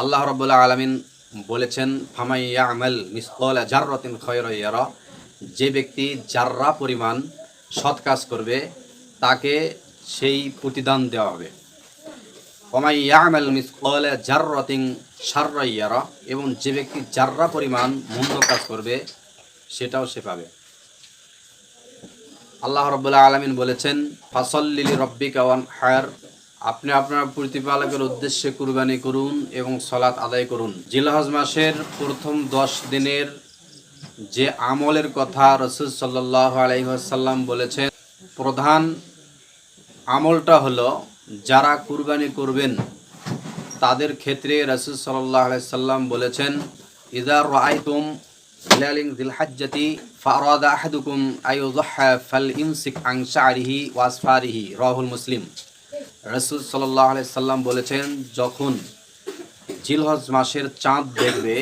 আল্লাহ রব্বুল্লাহ আলমিন বলেছেন ফামাইয়া আমল মিসকল জাররতিন খয়র ইয়ারা যে ব্যক্তি জাররা পরিমাণ সৎ কাজ করবে, তাকে সেই প্রতিদান দেওয়া হবে। ওমাই ইয়ামাল মিসকল জাররতিন সাররা ইয়ারা এবং যে ব্যক্তি জাররা পরিমাণ মন্দ কাজ করবে, সেটাও সে পাবে। আল্লাহ রব্বুল্লাহ আলমিন বলেছেন ফাসল্লিলি রব্বিকা ওয়ান হায়ার আপনি আপনার প্রতিপালকের উদ্দেশ্যে কুরবানি করুন এবং সলাৎ আদায় করুন। জিলহজ মাসের প্রথম দশ দিনের যে আমলের কথা রসুল সাল্লাহ আলাইসাল্লাম বলেছেন, প্রধান আমলটা হলো যারা কুরবানি করবেন, তাদের ক্ষেত্রে রসুল সাল্লাহ আলাইসাল্লাম বলেছেন ইদার রায়তুম হিলালিং দিলহাজ্জাতি ফারাদা আহাদুকুম আইয়ুযহা ফাল ইমসিক আন শা'রিহি ওয়া রাহুল মুসলিম। রাসূল আলাইহি সাল্লাম বলেছেন, যখন জিলহজ মাসের চাঁদ দেখবে,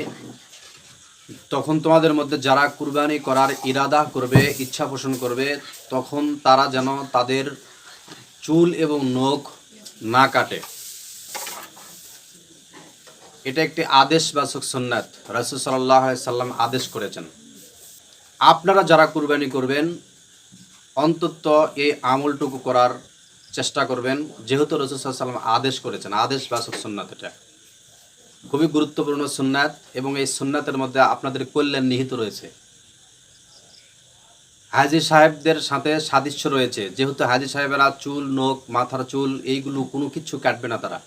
তখন তোমাদের মধ্যে যারা কুরবানি করার ইরাদা করবে, ইচ্ছা পোষণ করবে, তখন তারা যেন তাদের চুল এবং নখ না কাটে। এটা একটি আদেশ বা সুন্নাত, রাসুল সাল্লাহ সাল্লাম আদেশ করেছেন। আপনারা যারা কুরবানি করবেন, অন্তত এই আমলটুকু করার চেষ্টা করবেন, যেহেতু রসুল সাল্লাম আদেশ করেছেন, আদেশ বা সুন্নাত এটা। খুবই গুরুত্বপূর্ণ সুন্নাত এবং এই সুন্নাতের মধ্যে আপনাদের কল্যাণ নিহিত রয়েছে। হাজি সাহেবদের সাথে সাদৃশ্য রয়েছে, যেহেতু হাজি সাহেবেরা চুল, নখ, মাথার চুল, এইগুলো কোনো কিছু কাটবে না তারা।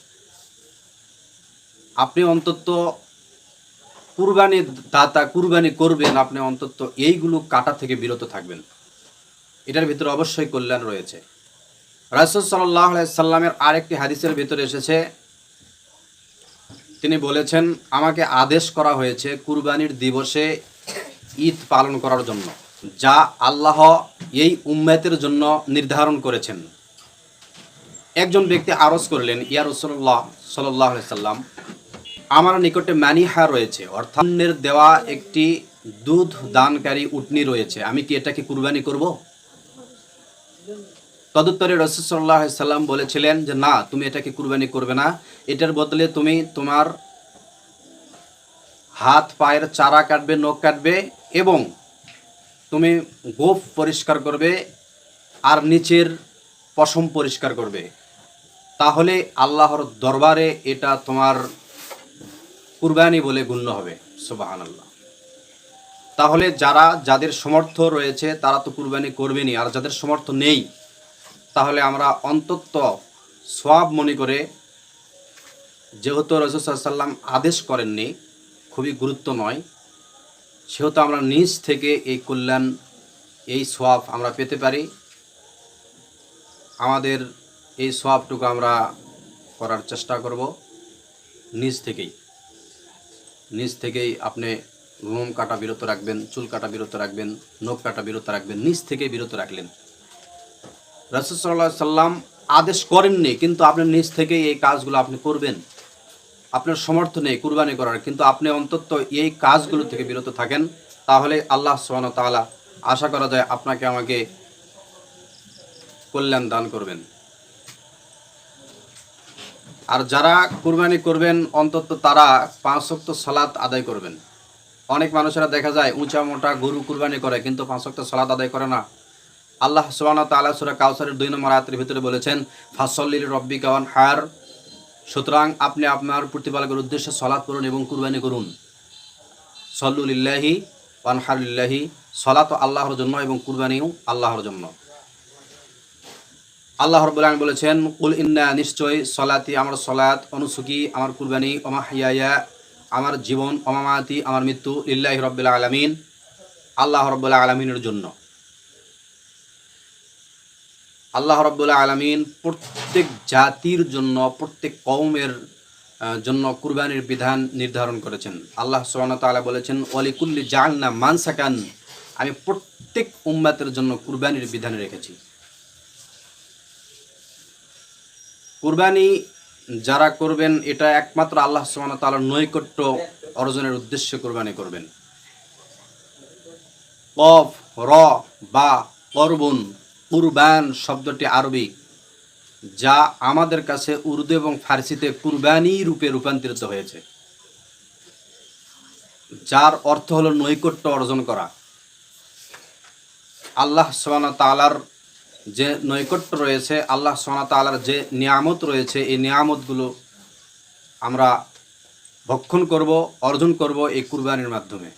আপনি অন্তত কুরবানি দাতা কুরবানি করবেন, আপনি অন্তত এইগুলো কাটা থেকে বিরত থাকবেন। এটার ভিতরে অবশ্যই কল্যাণ রয়েছে। রাসুল সাল্লাহ সাল্লামের আরেকটি হাদিসের ভিতরে এসেছে। তিনি বলেছেন, আমাকে আদেশ করা হয়েছে কুরবানির দিবসে ঈদ পালন করার জন্য, যা আল্লাহ এই উম্মেতের জন্য নির্ধারণ করেছেন। একজন ব্যক্তি আরজ করলেন, ইয়া রসল্লাহ সাল্লাহ সাল্লাম, আমার নিকটে মানিহা রয়েছে, অর্থাৎ অন্যের দেওয়া একটি দুধ দানকারী উটনি রয়েছে, আমি কি এটাকে কুরবানি করব? তদুত্তরে রসুল্লাহ সাল্লাম বলেছিলেন যে, না, তুমি এটাকে কুরবানি করবে না। এটার বদলে তুমি তোমার হাত, পায়ের চারা কাটবে, নখ কাটবে এবং তুমি গোফ পরিষ্কার করবে আর নিচের পশম পরিষ্কার করবে। তাহলে আল্লাহর দরবারে এটা তোমার কুরবানি বলে গণ্য হবে। সুবাহান আল্লাহ তাহলে যারা, যাদের সমর্থ রয়েছে, তারা তো কুরবানি করবেনি আর যাদের সমর্থ নেই তাহলে আমরা অন্তত সব মনে করে যেহেতু রসুসাল্লাম আদেশ করেননি, খুবই গুরুত্ব নয়। সেহেতু আমরা নিজ থেকে এই কল্যাণ, এই সোয়াব আমরা পেতে পারি। আমাদের এই সোয়াবটুকু আমরা করার চেষ্টা করব নিজ থেকেই। নিজ থেকেই আপনি লোম কাটা বিরত রাখবেন, চুল কাটা বিরত রাখবেন, নখ কাটা বিরত রাখবেন, নিজ থেকেই বিরত রাখলেন। রাসুল সাল্লাম আদেশ করেননি, কিন্তু আপনি নিজ থেকেই এই কাজগুলো আপনি করবেন। আপনার সমর্থ নেই কুরবানি করার, কিন্তু আপনি অন্তত এই কাজগুলো থেকে বিরত থাকেন। তাহলে আল্লাহ সোহান তাআলা আশা করা যায় আপনাকে আমাকে কল্যাণ দান করবেন। আর যারা কুরবানি করবেন, অন্তত তারা পাঁচ ওয়াক্ত সালাত আদায় করবেন। অনেক মানুষেরা দেখা যায় উঁচা মোটা গরু কুরবানি করে, কিন্তু পাঁচ ওয়াক্ত সালাত আদায় করে না। আল্লাহ সুবহানাহু ওয়া তাআলা সূরা কাউসারের দুই নম্বর আয়াতের ভিতরে বলেছেন ফাসল্লিল রব্বি কাওয়ান হার সুতরাং আপনি আপনার প্রতিপালকের উদ্দেশ্যে সলাৎ করুন এবং কুরবানি করুন। সল্লুলিল্লাহি ওয়ানহারুলিল্লাহি সলাত আল্লাহর জন্য এবং কুরবানিও আল্লাহর জন্য। আল্লাহ রব্বুল আলামিন বলেছেন, কুল ইন্না নিশ্চয় সলাতি আমার সলাত অনুসুকি আমার কুরবানি, ওমা হিয়ায়া আমার জীবন অমামাতি আমার মৃত্যু লিল্লাহি রব্বুল আলামিন আল্লাহ রব্বুল আলামিনের জন্য। আল্লাহ রব্বুল্লাহ আলমিন প্রত্যেক জাতির জন্য, প্রত্যেক কৌমের জন্য কুরবানির বিধান নির্ধারণ করেছেন। আল্লাহ সোহান তালা বলেছেন অলিকুল্লি জালনা মানসাকান আমি প্রত্যেক উম্মাতের জন্য কুরবানির বিধান রেখেছি। কুরবানি যারা করবেন, এটা একমাত্র আল্লাহ সোহান তালার নৈকট্য অর্জনের উদ্দেশ্যে কুরবানি করবেন। কফ, র বা করবুন কুরবান শব্দটি আরবি, যা আমাদের কাছে উর্দু এবং ফার্সিতে কুরবানি রূপে রূপান্তরিত হয়েছে। যার অর্থ হলো নৈকট্য অর্জন করা। আল্লাহ সোহানা তালার যে নৈকট্য রয়েছে, আল্লাহ সোহানা তালার যে নিয়ামত রয়েছে, এই নিয়ামতগুলো আমরা ভক্ষণ করব, অর্জন করব এই কুরবানির মাধ্যমে।